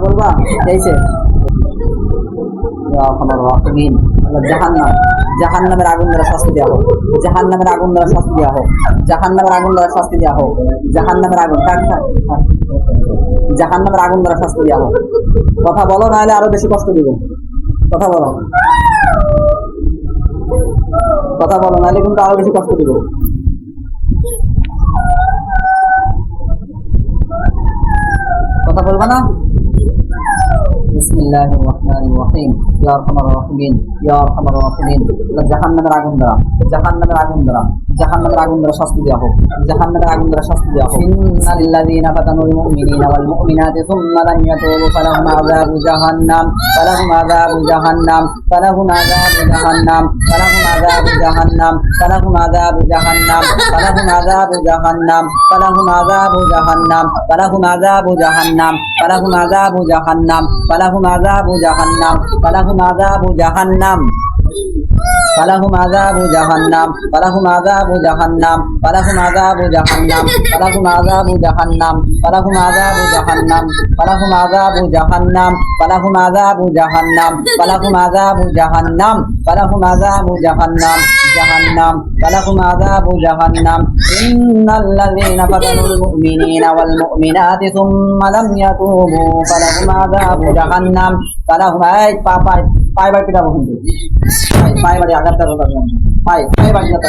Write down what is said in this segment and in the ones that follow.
বলবা জাহান্নাম জাহান্নামের আগুন দ্বারা শাস্তি দেওয়া হোক জাহান্নামের আগুন দ্বারা শাস্তি দেওয়া হোক জাহান্নামের আগুন দ্বারা শাস্তি দেওয়া হোক জাহান্নামের আগুন থাক থাক। জাহান্নামের আগুন দ্বারা শাস্তি দেওয়া হোক কথা বলো, নাহলে আরও বেশি কষ্ট দিব কথা বলো কথা বলো নাহলে কিন্তু আরো বেশি কষ্ট দিব কথা বলবা না بسم الله الرحمن الرحيم يا ارحم الراحمين يا ارحم الراحمين জাহান্নামের আগুন দ্বারা জাহান্নামের আগুন দ্বারা জাহান্নামের আগুন দ্বারা শাস্তি দেওয়া হোক জাহান্নামের আগুন দ্বারা শাস্তি দেওয়া হোক ইন্নালিল্লাযীনা ফাতানুল মুমিনিনা ওয়াল মুমিনাতি থুম্মা লাম ইয়াতুবু ফালাহুম আযাবু জাহান্নাম ফালাহুম আযাবু জাহান্নাম ফালাহুম আযাবু জাহান্নাম ফালাহুম আযাবু জাহান্নাম ফালাহুম আযাবু জাহান্নাম ফালাহুম আযাবু জাহান্নাম ফালাহুম আযাবু জাহান্নাম ফালাহুম আযাবু জাহান্নাম ফালাহুম আযাবু জাহান্নাম ফালাহুম আযাবু জাহান্নাম ফালাহুম আযাবু জাহান্নাম فلهم عذاب جهنم فلهم عذاب جهنم فلهم عذاب جهنم فلهم عذاب جهنم فلهم عذاب جهنم فلهم عذاب جهنم فلهم عذاب جهنم فلهم عذاب جهنم فلهم عذاب جهنم جهنم فلهم عذاب جهنم إن الذين فتنوا المؤمنين والمؤمنات ثم لم يتوبوا فلهم عذاب جهنم فلهم أي পাই পাই পাই পিটাবো কিন্তু পায়ে বাড়ি আঘাত দেওয়ার কথা পায়ে পায়ে বাড়ি যাতে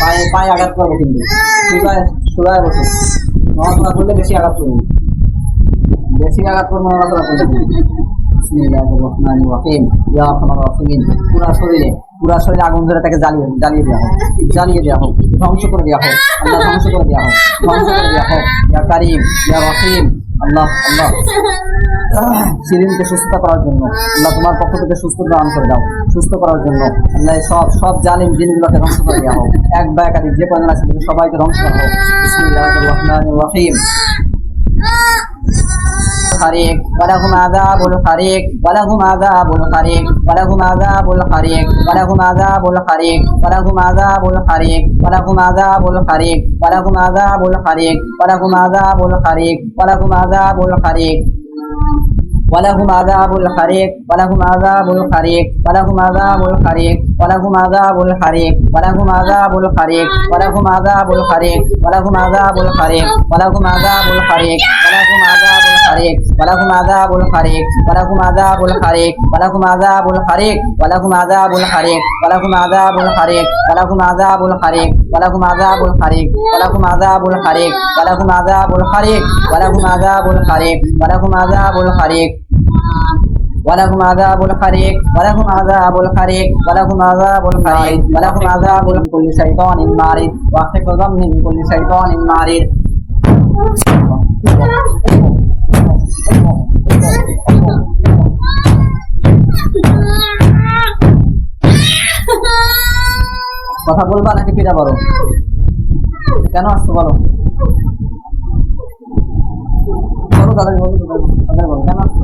পায়ে পায়ে আঘাত করব কিন্তু। সুগায় সুগায় বসে। নড়াচড়া করলে বেশি আঘাত করব। বেশি আঘাত করব, নড়াচড়া আগুন তাকে ধ্বংস করে দেওয়া হোক। ধ্বংস করে দেওয়া হোক। ধ্বংস করে দেওয়া হোক। আল্লাহ আল্লাহ। সিরিনকে সুস্থ করার জন্য, আল্লাহ তোমার পক্ষ থেকে সুস্থ দান করে দাও, সুস্থ করার জন্য। আল্লাহ সব সব জালিম জিনগুলোকে ধ্বংস করে দেওয়া হোক। এক বা একাধিক যে কয়জন আছে সবাইকে ধ্বংস করা হোক। الحريق ولهم عذاب الحريق ولهم عذاب الحريق ولهم عذاب الحريق ولهم عذاب الحريق ولهم عذاب الحريق ولهم عذاب الحريق ولهم عذاب الحريق ولهم عذاب الحريق ولهم عذاب الحريق ولهم عذاب الحريق ولهم عذاب الحريق ولهم عذاب الحريق ولهم عذاب الحريق ولهم عذاب الحريق ولهم عذاب الحريق ولهم عذاب الحريق ولهم عذاب الحريق ولهم عذاب الحريق ولهم عذاب الحريق ولهم عذاب الحريق ولهم عذاب الحريق ولهم عذاب الحريق ولهم عذاب الحريق ولهم عذاب الحريق ولهم عذاب الحريق ولهم عذاب الحريق ولهم عذاب الحريق ولهم عذاب الحريق ولهم عذاب الحريق ولهم عذاب الحريق ولهم عذاب الحريق ولهم عذاب الحريق ولهم عذاب من كل شيطان مارد وحفظا من كل شيطان مارد কথা বলবা নাকি পিটা বলো কেন আসছো বলো বলো তাদের বলো তাদের বলো কেন আসছো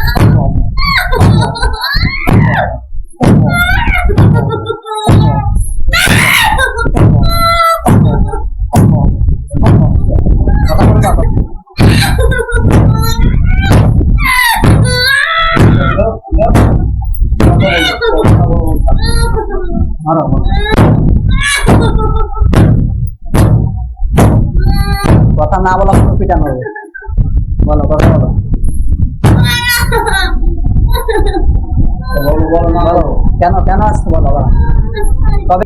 মারো কথা না বলা কোনো পিটানো হবে বলো কথা বলো কেন কেন আসতো বলো আবার কবে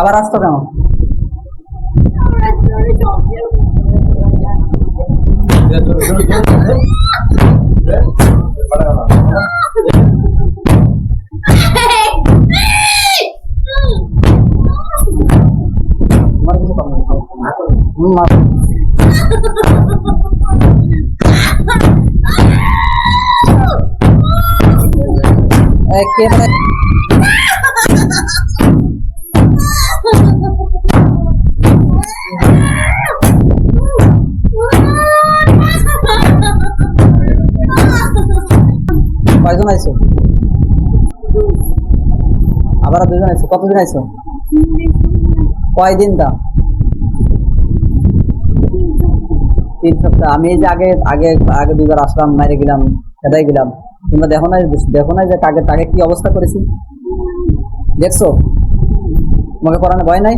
আবার আসতো কেন তোমার কয়জন আইছো? আবার দুজন আইছো। কতদিন আইছো? কয়দিন দা তিন সপ্তাহ। আমি যে আগে আগে আগে দুবার আসলাম মাইরে গেলাম সেটাই গেলাম। তোমরা দেখো না দেখো না যে তাকে তাকে কি অবস্থা করেছি? দেখছ? তোমাকে পড়ানো ভয় নাই?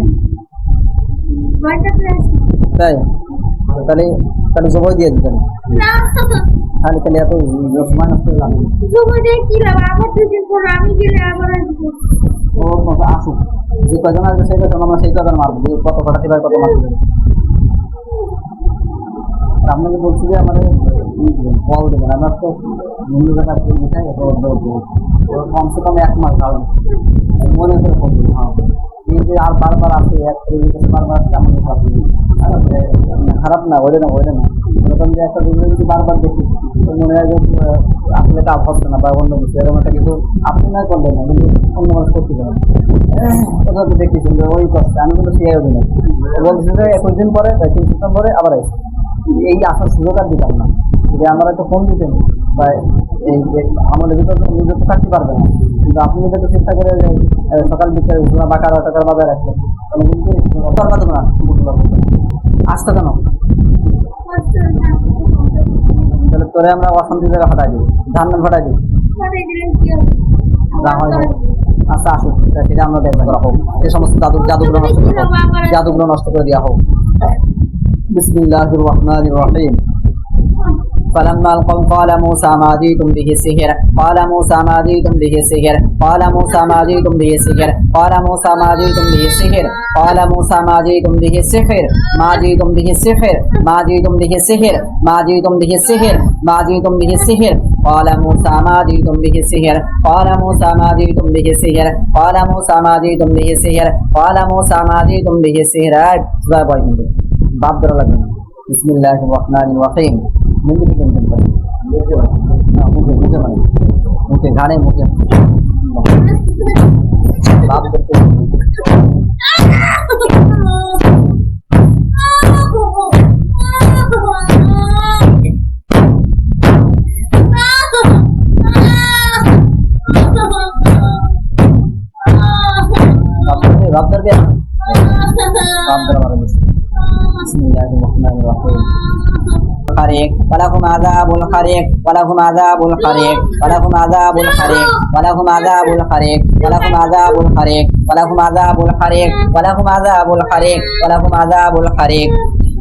তাই? তাহলে তাহলে জবাই দিয়ে দিতেন তাহলে তাহলে এত সময় নষ্ট করলাম ওর মতো আসুক। যে কজন আসবে সেই কজন আমরা সেই কজন মারবো? কত কটাতে পারে কত আর আপনাকে বলছি যে আমাদের বল দেবেন, আমরা তো বন্ধু বেকার বিষয় কমসে কম এক মাস কারণ মনে করে করব হ্যাঁ। যে আর বারবার আসে, এক বারবার কেমন পাবো খারাপ না, ওইটা না ওইটা না। এরকম যে একটা ভিডিও যদি বারবার দেখি মনে হয় যে আসলে কাজ হচ্ছে না বা অন্য কিছু, এরকম একটা কিছু আপনি না করলেন না, কিন্তু অন্য মানুষ করতে পারেন তো দেখেছি ওই কষ্ট, আমি কিন্তু শিয়াই দিন বলছি যে, একুশ দিন পরে তিন সপ্তাহ পরে আবার এসে এই আসার সুযোগ আর দিতাম না। যে আমরা তো ফোন দিতেন বা এই যে আমাদের ভিতরে তো নিজে তো থাকতে পারবে না। কিন্তু আপনি একটু চেষ্টা করে সকাল বিকেল ঘোরা বাঁকা টাকার বাজার রাখলেন তাহলে কিন্তু তো না আসতে কেন তাহলে তোরে আমরা অশান্তি জায়গা ফাটাই দিই ধান ফাটাই দিই। আচ্ছা আসুন। সেটা আমরা দেখব। করা হোক এই সমস্ত জাদু জাদুগুলো নষ্ট করে। জাদুগুলো নষ্ট করে দেওয়া হোক। بسم الله الرحمن الرحيم فلما القوم قال موسى ما جئتم به السحر قال موسى ما جئتم به السحر قال موسى ما جئتم به السحر قال موسى ما جئتم به السحر قال موسى ما جئتم به السحر ما جئتم به السحر ما جئتم به السحر ما جئتم به السحر ما جئتم به السحر قال موسى ما جئتم به السحر قال موسى ما جئتم به السحر قال موسى ما جئتم به السحر قال موسى ما جئتم به سحر বাপ ধরা লাগবে না বিসমিল্লাহির রহমানির রহিম মুখে থেকে নিতে পারে না মুখে মুখে মানে মুখে ঘাড়ে মুখে বাপ করতে বাপ করতে বাপ ধরবে বাপ ধরা بسم الله الرحمن الرحيم الحريق ولهم عذاب الحريق ولهم عذاب الحريق ولهم عذاب الحريق ولهم عذاب الحريق ولهم عذاب الحريق ولهم عذاب الحريق ولهم عذاب الحريق ولهم عذاب الحريق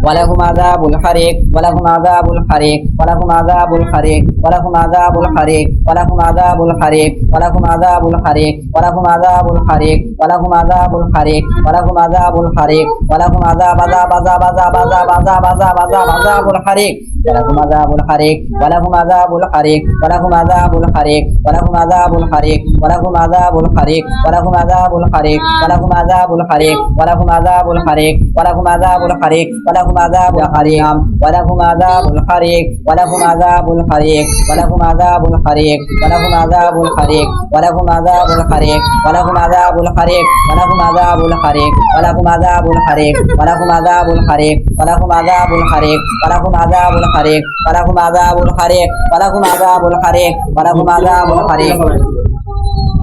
ولهم عذاب الحريق ولهم عذاب الحريق ولهم عذاب الحريق ولهم عذاب الحريق ولهم عذاب الحريق ولهم عذاب الحريق ولهم عذاب الحريق ولهم عذاب الحريق ولهم عذاب الحريق ولهم عذاب عذاب عذاب عذاب عذاب عذاب عذاب عذاب عذاب الحريق ولهم عذاب الحريق ولهم عذاب الحريق ولهم عذاب الحريق ولهم عذاب الحريق ولهم عذاب الحريق ولهم عذاب الحريق ولهم عذاب الحريق ولهم عذاب الحريق ولهم عذاب الحريق ولهم عذاب الحريق ولهم عذاب الحريق ولهم عذاب الحريق ولهم عذاب الحريق ولهم عذاب الحريق ولهم عذاب الحريق ولهم عذاب الحريق ولهم عذاب الحريق ولهم عذاب الحريق ولهم عذاب الحريق ولهم عذاب الحريق ولهم عذاب الحريق ولهم عذاب الحريق ولهم عذاب الحريق ولهم عذاب الحريق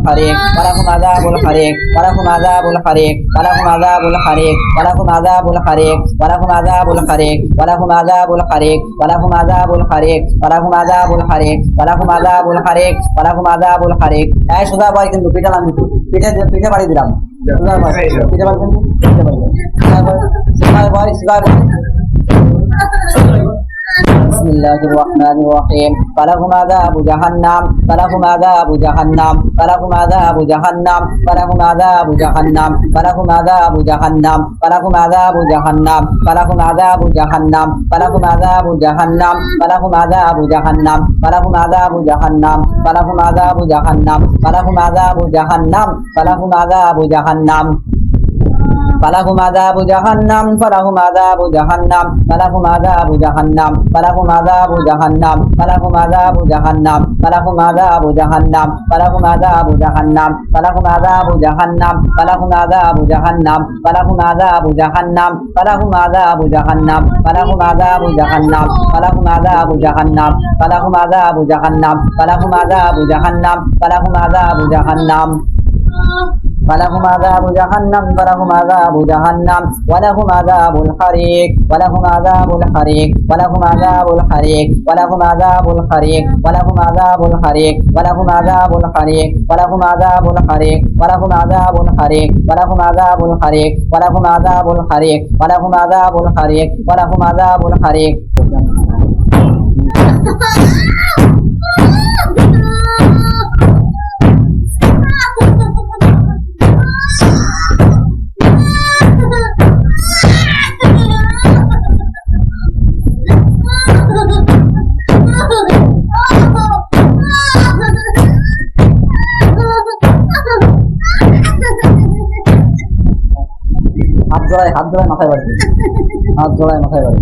الحريق ولهم عذاب الحريق ولهم عذاب الحريق ولهم عذاب الحريق ولهم عذاب الحريق ولهم عذاب الحريق ولهم عذاب الحريق ولهم عذاب الحريق ولهم عذاب الحريق ولهم عذاب الحريق ولهم عذاب الحريق এই সুদা ভাই কিন্তু পিটালাম কিন্তু পিঠে পিঠে বাড়ি দিলাম সুদা ভাই পিঠে বাড়ি কিন্তু পিঠে বাড়ি সুদা ভাই সুদা ভাই সুদা ভাই بسم الله الرحمن الرحيم فلهم عذاب جهنم فلهم عذاب جهنم فلهم عذاب جهنم فلهم عذاب جهنم فلهم عذاب جهنم فلهم عذاب جهنم فلهم عذاب جهنم فلهم عذاب جهنم فلهم عذاب جهنم فلهم عذاب جهنم فلهم عذاب جهنم فلهم عذاب جهنم فلهم عذاب جهنم فلهم عذاب جهنم فلهم عذاب جهنم فلهم عذاب جهنم فلهم عذاب جهنم فلهم عذاب جهنم فلهم عذاب جهنم فلهم عذاب جهنم فلهم عذاب جهنم فلهم عذاب جهنم فلهم عذاب جهنم فلهم عذاب جهنم فلهم عذاب جهنم فلهم عذاب جهنم فلهم عذاب جهنم فلهم عذاب جهنم فلهم عذاب جهنم فلهم عذاب جهنم فلهم عذاب جهنم ولهم عذاب الحريق ولهم عذاب الحريق ولهم عذاب الحريق ولهم عذاب الحريق ولهم عذاب الحريق ولهم عذاب الحريق ولهم عذاب الحريق ولهم عذاب الحريق ولهم عذاب الحريق ولهم عذاب الحريق ولهم عذاب الحريق ولهم عذاب الحريق জোড়ায়, হাত জোড়ায়, মাথায় বাড়ি। হাত জোড়ায়, মাথায় বাড়ি।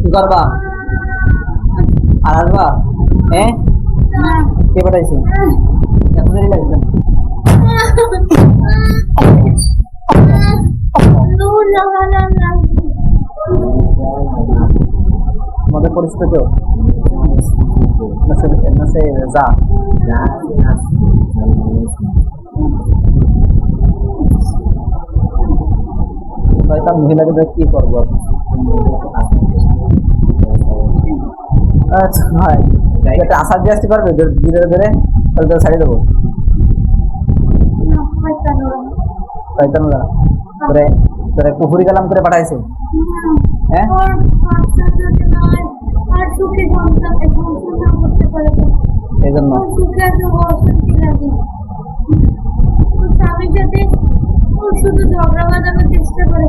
কি করবা? আর আসবা? হ্যাঁ? কে পাঠাইছে? লাগছে আমাদের পরিচিত কেউ নাসে নাসে যা শয়তান মহিলাকে কি করব আচ্ছা হয় একটা আসার দিয়ে আসতে পারবে ধীরে ধীরে তাহলে তো ছাড়িয়ে দেবো তোরে তোরে পুকুরি কালাম করে পাঠাইছে হ্যাঁ? এই জন্য শুধু ঝগড়া বাঁধানোর চেষ্টা করে।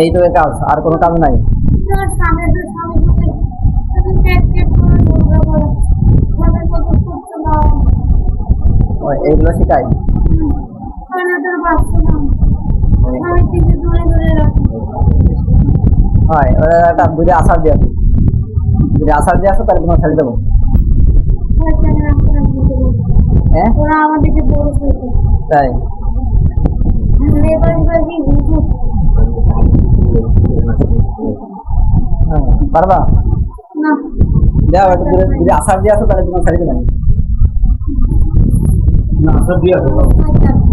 এই তো কাজ আর কোনো কাজ নাই? আমার স্বামীর হয় ওরা একটা দুটো আসার দিয়ে আসো যদি আসার দিয়ে আসো তাহলে তোমার ছাড়িয়ে দেবো। হ্যাঁ? করেছে তাই? হ্যাঁ পারবা? না। যাও একটু দূরে যদি আসার দিয়ে আসো তাহলে তোমার ছাড়িয়ে দেবেন না আসার দিয়ে আসো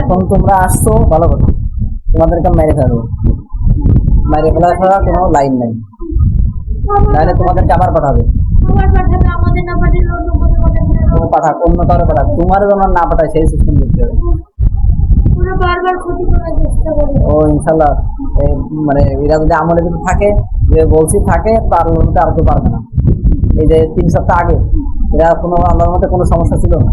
এখন তোমরা আসছো ভালো কথা। তোমাদেরকে মেরে ফেলব। মেরে ফেলা ছাড়া কোনো লাইন নাই। তাহলে তোমাদেরকে আবার পাঠাবে। না অন্য কারও তোমার যেন না পাঠায় সেই সিস্টেম দেখতে হবে। ও ইনশাল্লাহ। মানে এরা যদি আমলে যদি থাকে যে বলছি থাকে তার আর কেউ পারবে না। এই যে তিন সপ্তাহ আগে এরা কোনো আল্লাহর মধ্যে কোনো সমস্যা ছিল না।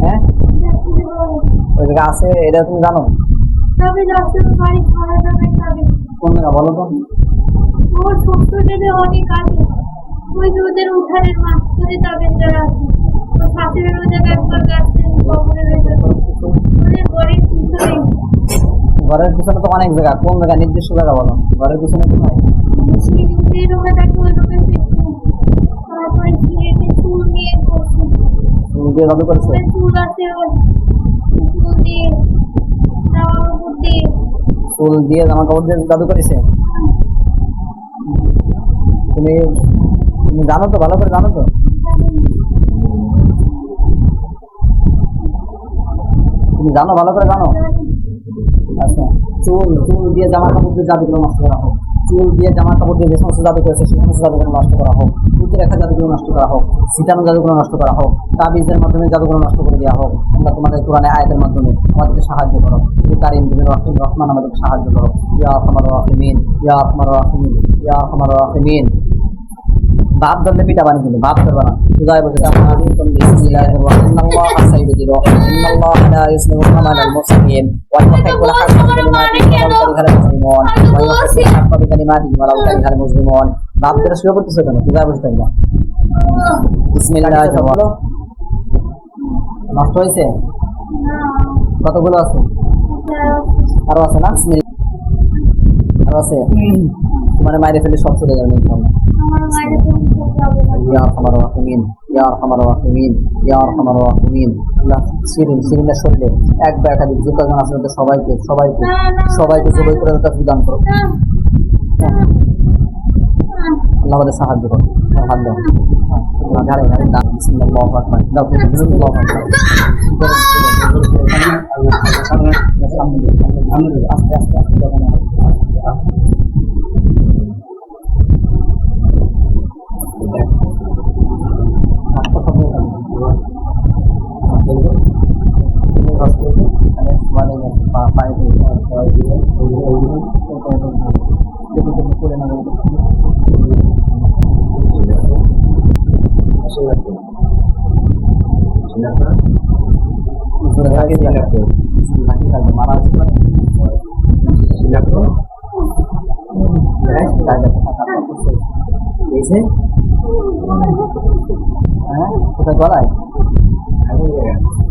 হ্যাঁ? ওই জায়গা আছে এটা তুমি জানো? কোন জায়গা বলো তো? ওর অনেক আগে। ওই যে ওদের উঠানের মাছ করে তাদের যারা। আছে ওর শাশুড়ের ওই জায়গায় একবার ওদের ঘরের পিছনে। ঘরের পিছনে তো অনেক জায়গা। কোন জায়গা? নির্দিষ্ট জায়গা বলো। ঘরের পিছনে কোথায় দিয়ে জাদু করেছে? ওই চুল আছে চুল দিয়ে জামা কাপড় দিয়ে। চুল দিয়ে জামা কাপড় দিয়ে জাদু করেছে? তুমি তুমি জানো তো ভালো করে জানো তো? তুমি জানো ভালো করে জানো? আচ্ছা চুল চুল দিয়ে জামা কাপড় দিয়ে জাদুগুলো নষ্ট করা হোক। চুল দিয়ে জামা কাপড় দিয়ে যে সমস্ত জাদু করেছে সে সমস্ত জাদুগুলো নষ্ট করা হোক। পুঁতে রাখা জাদুগুলো নষ্ট করা হোক সিটানো জাদুগুলো নষ্ট করা হোক তাবিজের মাধ্যমে জাদুগুলো নষ্ট করে দেওয়া হোক আমরা তোমাদের কোরআনে আয়াতের মাধ্যমে আমাদেরকে সাহায্য করো তুমি কারিম তুমি রহিম রহমান আমাদেরকে সাহায্য করো ইয়া আমার রাহিমিন ইয়া আমার রাহিমিন ইয়া আমার রাহিমিন বাপ ধরলে পিঠা বানি কিন্তু বাপ ধরবে না সাইয়্যিদির ইন্নাল্লাহ লা ইসলিহু আমালাল মুসলিমিন ওয়া ইয়াহকুল হাক্কা বিকালিমাতিহি ওয়া লাউ কারিহাল মুসলিমুন ওয়া ইয়াহকুল হাক্কা বিকালিমাতিহি ওয়া লাউ কারিহাল মুসলিমুন বাপ ধরে শুরু করতেছে কেন খুদায় বলতে না বিসমিল্লাহির বলো নষ্ট হয়েছে কতগুলো আছে আরো আছে না বিসমিল্লাহ আরো আছে মানে মাইরে ফেলে সব চলে যাবে ইনশাআল্লাহ আমার মায়ের কোনো করতে হবে না يا ارحم الراحمين يا ارحم الراحمين يا ارحم الراحمين আল্লাহ শিরিন শিরিনের শরীরে একবার একাধিক যে কজন আছে ওদের সবাইকে সবাইকে না, না, সবাইকে না, জবাই করে তাকে দান করো না, না, না। আল্লাহ আমাদের সাহায্য করো হাত দাও আস্তে আস্তে ঝাড়ে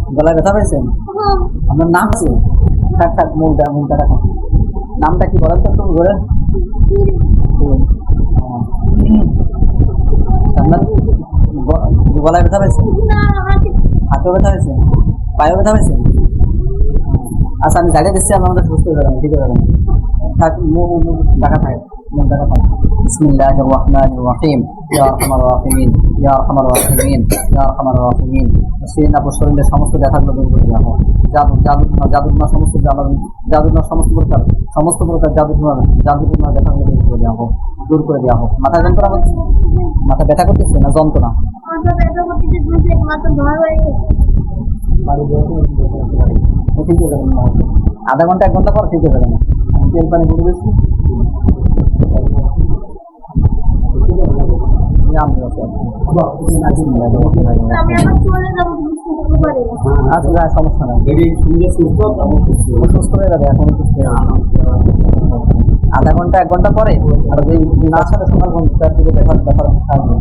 গলায় ব্যথা পেয়েছেন আপনার নাম আছে থাক থাক মুখটা মুখটা রাখো নামটা কি বলেন তো তুমি ঘরে আপনার গলায় ব্যথা হাতে হাতেও ব্যথা হয়েছে পায়েও ব্যথা হয়েছে আচ্ছা আমি জায়গা দিচ্ছি আপনার আমাদের সুস্থ হয়ে যাবেন ঠিক হয়ে যাবেন থাক মুখ মুখ ঢাকা থাকে মুখ ঢাকা থাকে বিসমিল্লাহির রহমানির রহিম ইয়া আরহামার রাহিমিন ইয়া আরহামার রাহিমিন ইয়া আরহামার রাহিমিন শিরিন আপুর শরীরের সমস্ত ব্যথাগুলো দূর করে দেওয়া হোক জাদু জাদু জাদুগুলো সমস্ত জাদু জাদুগুলো সমস্ত প্রকার সমস্ত প্রকার জাদুগুলো জাদুগুলো ব্যথাগুলো দূর করে দেওয়া হোক দূর করে দেওয়া হোক। মাথা যন্ত্রণা করছে মাথা ব্যথা করতেছে না যন্ত্রণা? হয়ে হয়ে না। আধা ঘণ্টা এক ঘণ্টা পর ঠিক হয়ে যাবে না আমি তেল পানি করে দিচ্ছি নাম দেওয়া আছে। আমি আবার চলে যাব শুক্রবারে আচ্ছা সমস্যা নাই। সুস্থ হয়ে যাবে এখন। আধা ঘণ্টা এক ঘণ্টা পরে? আর ওই না সাথে সকাল ঘণ্টা থেকে দেখার ব্যাপার থাকবে